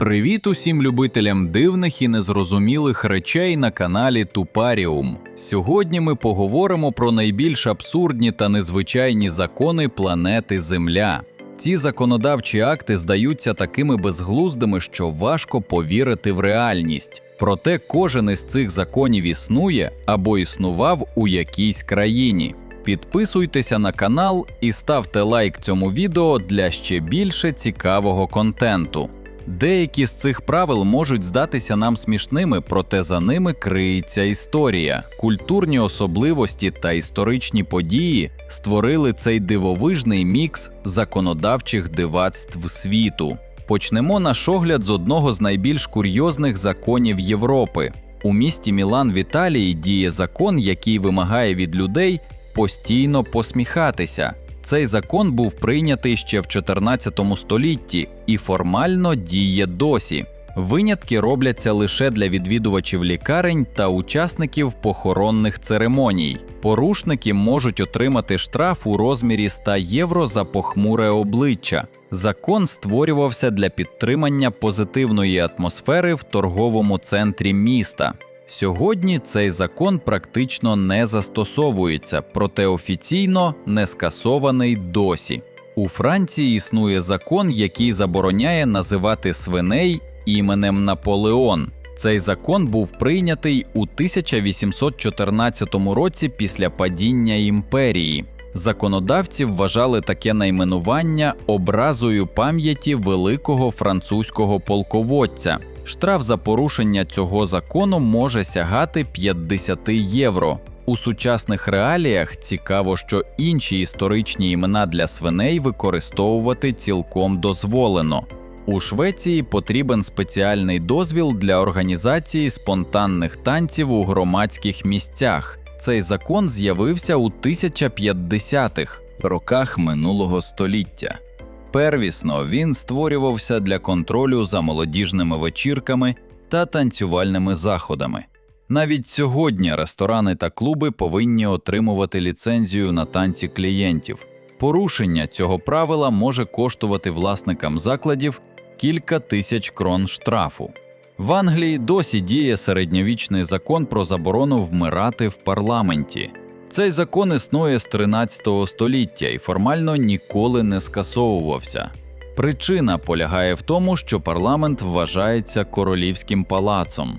Привіт усім любителям дивних і незрозумілих речей на каналі Тупаріум. Сьогодні ми поговоримо про найбільш абсурдні та незвичайні закони планети Земля. Ці законодавчі акти здаються такими безглуздими, що важко повірити в реальність. Проте кожен із цих законів існує або існував у якійсь країні. Підписуйтеся на канал і ставте лайк цьому відео для ще більше цікавого контенту. Деякі з цих правил можуть здатися нам смішними, проте за ними криється історія. Культурні особливості та історичні події створили цей дивовижний мікс законодавчих дивацтв світу. Почнемо наш огляд з одного з найбільш курйозних законів Європи. У місті Мілан в Італії діє закон, який вимагає від людей постійно посміхатися. Цей закон був прийнятий ще в 14 столітті і формально діє досі. Винятки робляться лише для відвідувачів лікарень та учасників похоронних церемоній. Порушники можуть отримати штраф у розмірі 100 євро за похмуре обличчя. Закон створювався для підтримання позитивної атмосфери в торговому центрі міста. Сьогодні цей закон практично не застосовується, проте офіційно не скасований досі. У Франції існує закон, який забороняє називати свиней іменем Наполеон. Цей закон був прийнятий у 1814 році після падіння імперії. Законодавці вважали таке найменування образою пам'яті великого французького полководця. Штраф за порушення цього закону може сягати 50 євро. У сучасних реаліях цікаво, що інші історичні імена для свиней використовувати цілком дозволено. У Швеції потрібен спеціальний дозвіл для організації спонтанних танців у громадських місцях. Цей закон з'явився у 1050-х роках минулого століття. Первісно він створювався для контролю за молодіжними вечірками та танцювальними заходами. Навіть сьогодні ресторани та клуби повинні отримувати ліцензію на танці клієнтів. Порушення цього правила може коштувати власникам закладів кілька тисяч крон штрафу. В Англії досі діє середньовічний закон про заборону вмирати в парламенті. Цей закон існує з 13 століття і формально ніколи не скасовувався. Причина полягає в тому, що парламент вважається королівським палацом.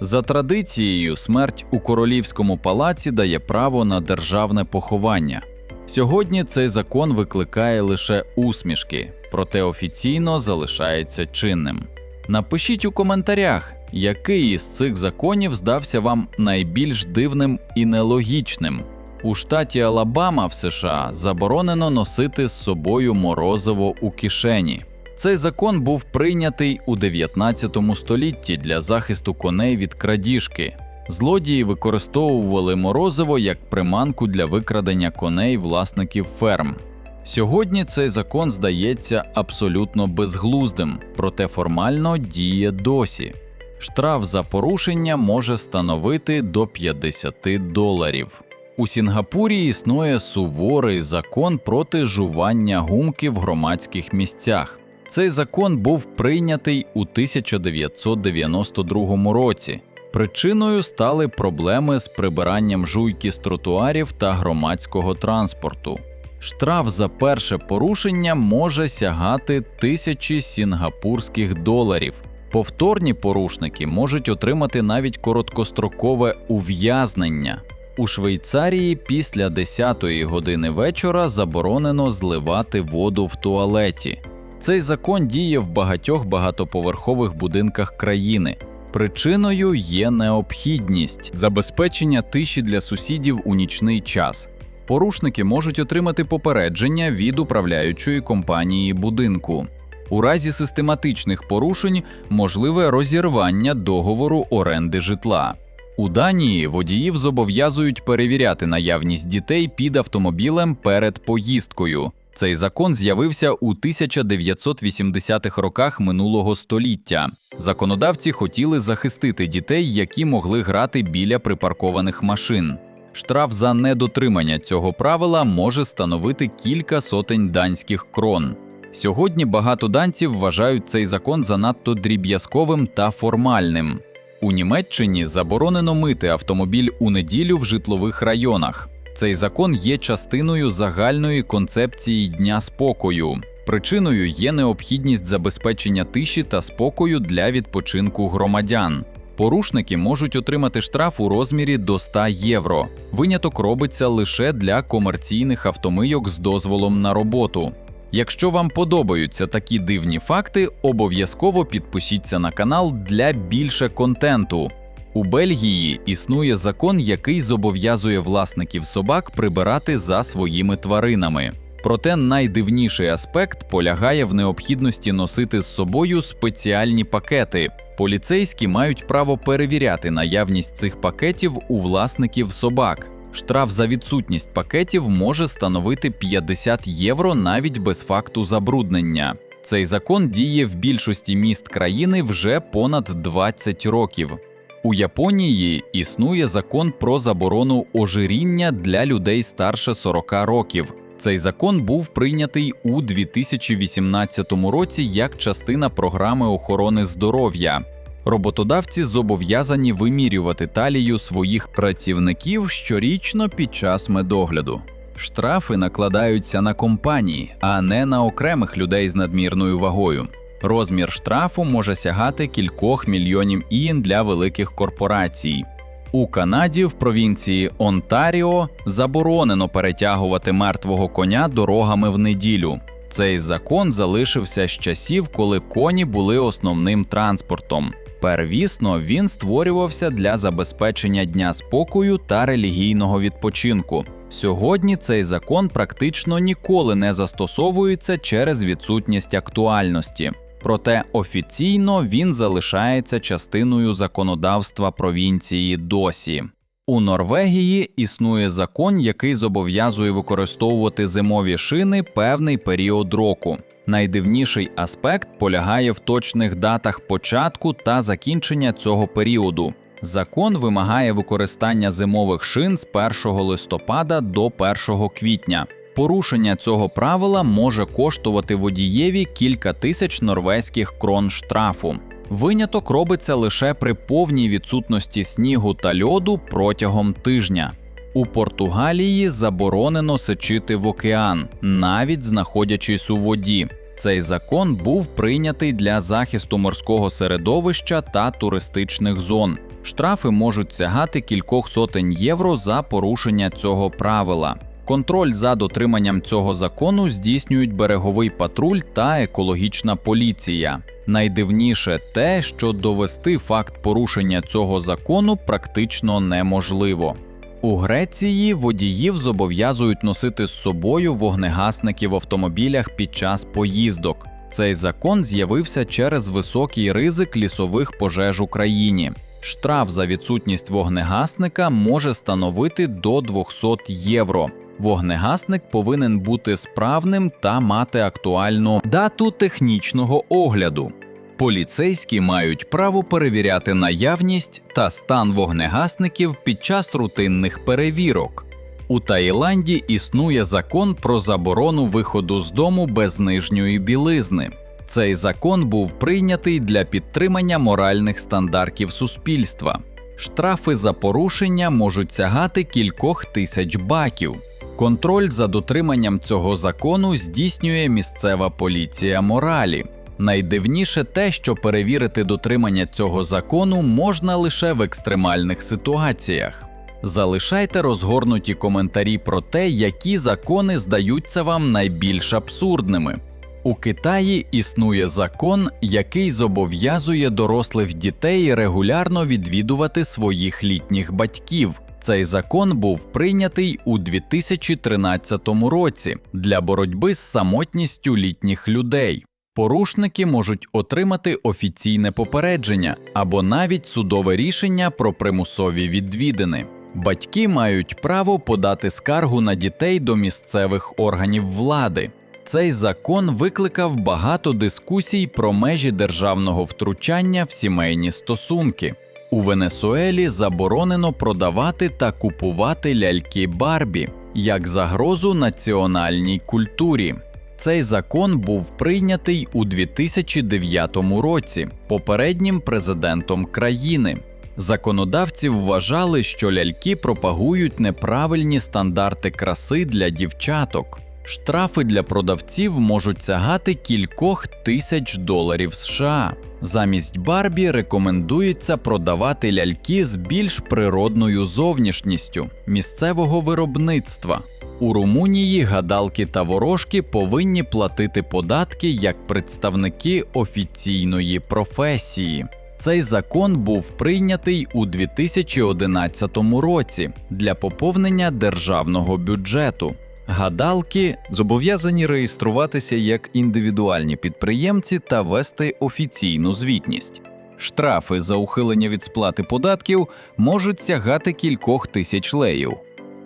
За традицією, смерть у королівському палаці дає право на державне поховання. Сьогодні цей закон викликає лише усмішки, проте офіційно залишається чинним. Напишіть у коментарях, який із цих законів здався вам найбільш дивним і нелогічним. У штаті Алабама в США заборонено носити з собою морозиво у кишені. Цей закон був прийнятий у 19 столітті для захисту коней від крадіжки. Злодії використовували морозиво як приманку для викрадення коней власників ферм. Сьогодні цей закон здається абсолютно безглуздим, проте формально діє досі. Штраф за порушення може становити до 50 доларів. У Сінгапурі існує суворий закон проти жування гумки в громадських місцях. Цей закон був прийнятий у 1992 році. Причиною стали проблеми з прибиранням жуйки з тротуарів та громадського транспорту. Штраф за перше порушення може сягати тисячі сінгапурських доларів. Повторні порушники можуть отримати навіть короткострокове ув'язнення. У Швейцарії після 10-ї години вечора заборонено зливати воду в туалеті. Цей закон діє в багатьох багатоповерхових будинках країни. Причиною є необхідність забезпечення тиші для сусідів у нічний час. Порушники можуть отримати попередження від управляючої компанії будинку. У разі систематичних порушень можливе розірвання договору оренди житла. У Данії водіїв зобов'язують перевіряти наявність дітей під автомобілем перед поїздкою. Цей закон з'явився у 1980-х роках минулого століття. Законодавці хотіли захистити дітей, які могли грати біля припаркованих машин. Штраф за недотримання цього правила може становити кілька сотень данських крон. Сьогодні багато данців вважають цей закон занадто дріб'язковим та формальним. У Німеччині заборонено мити автомобіль у неділю в житлових районах. Цей закон є частиною загальної концепції дня спокою. Причиною є необхідність забезпечення тиші та спокою для відпочинку громадян. Порушники можуть отримати штраф у розмірі до 100 євро. Виняток робиться лише для комерційних автомийок з дозволом на роботу. Якщо вам подобаються такі дивні факти, обов'язково підпишіться на канал для більше контенту. У Бельгії існує закон, який зобов'язує власників собак прибирати за своїми тваринами. Проте найдивніший аспект полягає в необхідності носити з собою спеціальні пакети. Поліцейські мають право перевіряти наявність цих пакетів у власників собак. Штраф за відсутність пакетів може становити 50 євро навіть без факту забруднення. Цей закон діє в більшості міст країни вже понад 20 років. У Японії існує закон про заборону ожиріння для людей старше 40 років. Цей закон був прийнятий у 2018 році як частина програми охорони здоров'я. Роботодавці зобов'язані вимірювати талію своїх працівників щорічно під час медогляду. Штрафи накладаються на компанії, а не на окремих людей з надмірною вагою. Розмір штрафу може сягати кількох мільйонів ієн для великих корпорацій. У Канаді в провінції Онтаріо заборонено перетягувати мертвого коня дорогами в неділю. Цей закон залишився з часів, коли коні були основним транспортом. Первісно він створювався для забезпечення дня спокою та релігійного відпочинку. Сьогодні цей закон практично ніколи не застосовується через відсутність актуальності. Проте офіційно він залишається частиною законодавства провінції досі. У Норвегії існує закон, який зобов'язує використовувати зимові шини певний період року. Найдивніший аспект полягає в точних датах початку та закінчення цього періоду. Закон вимагає використання зимових шин з 1 листопада до 1 квітня. Порушення цього правила може коштувати водієві кілька тисяч норвезьких крон штрафу. Виняток робиться лише при повній відсутності снігу та льоду протягом тижня. У Португалії заборонено сечити в океан, навіть знаходячись у воді. Цей закон був прийнятий для захисту морського середовища та туристичних зон. Штрафи можуть сягати кількох сотень євро за порушення цього правила. Контроль за дотриманням цього закону здійснюють береговий патруль та екологічна поліція. Найдивніше те, що довести факт порушення цього закону практично неможливо. У Греції водіїв зобов'язують носити з собою вогнегасники в автомобілях під час поїздок. Цей закон з'явився через високий ризик лісових пожеж у країні. Штраф за відсутність вогнегасника може становити до 200 євро. Вогнегасник повинен бути справним та мати актуальну дату технічного огляду. Поліцейські мають право перевіряти наявність та стан вогнегасників під час рутинних перевірок. У Таїланді існує закон про заборону виходу з дому без нижньої білизни. Цей закон був прийнятий для підтримання моральних стандартів суспільства. Штрафи за порушення можуть сягати кількох тисяч баків. Контроль за дотриманням цього закону здійснює місцева поліція моралі. Найдивніше те, що перевірити дотримання цього закону можна лише в екстремальних ситуаціях. Залишайте розгорнуті коментарі про те, які закони здаються вам найбільш абсурдними. У Китаї існує закон, який зобов'язує дорослих дітей регулярно відвідувати своїх літніх батьків. Цей закон був прийнятий у 2013 році для боротьби з самотністю літніх людей. Порушники можуть отримати офіційне попередження або навіть судове рішення про примусові відвідини. Батьки мають право подати скаргу на дітей до місцевих органів влади. Цей закон викликав багато дискусій про межі державного втручання в сімейні стосунки. У Венесуелі заборонено продавати та купувати ляльки Барбі як загрозу національній культурі. Цей закон був прийнятий у 2009 році попереднім президентом країни. Законодавці вважали, що ляльки пропагують неправильні стандарти краси для дівчаток. Штрафи для продавців можуть сягати кількох тисяч доларів США. Замість Барбі рекомендується продавати ляльки з більш природною зовнішністю місцевого виробництва. У Румунії гадалки та ворожки повинні платити податки як представники офіційної професії. Цей закон був прийнятий у 2011 році для поповнення державного бюджету. Гадалки зобов'язані реєструватися як індивідуальні підприємці та вести офіційну звітність. Штрафи за ухилення від сплати податків можуть сягати кількох тисяч леїв.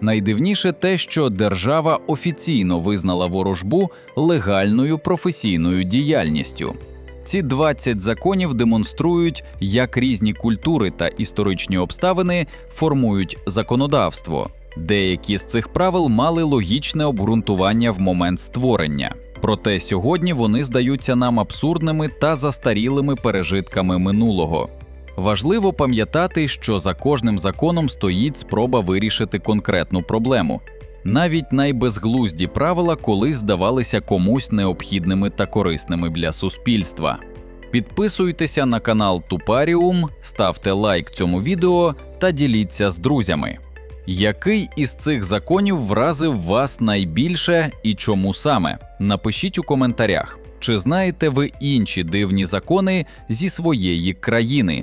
Найдивніше те, що держава офіційно визнала ворожбу легальною професійною діяльністю. Ці 20 законів демонструють, як різні культури та історичні обставини формують законодавство. Деякі з цих правил мали логічне обґрунтування в момент створення. Проте сьогодні вони здаються нам абсурдними та застарілими пережитками минулого. Важливо пам'ятати, що за кожним законом стоїть спроба вирішити конкретну проблему. Навіть найбезглузді правила колись здавалися комусь необхідними та корисними для суспільства. Підписуйтеся на канал Тупаріум, ставте лайк цьому відео та діліться з друзями. Який із цих законів вразив вас найбільше і чому саме? Напишіть у коментарях. Чи знаєте ви інші дивні закони зі своєї країни?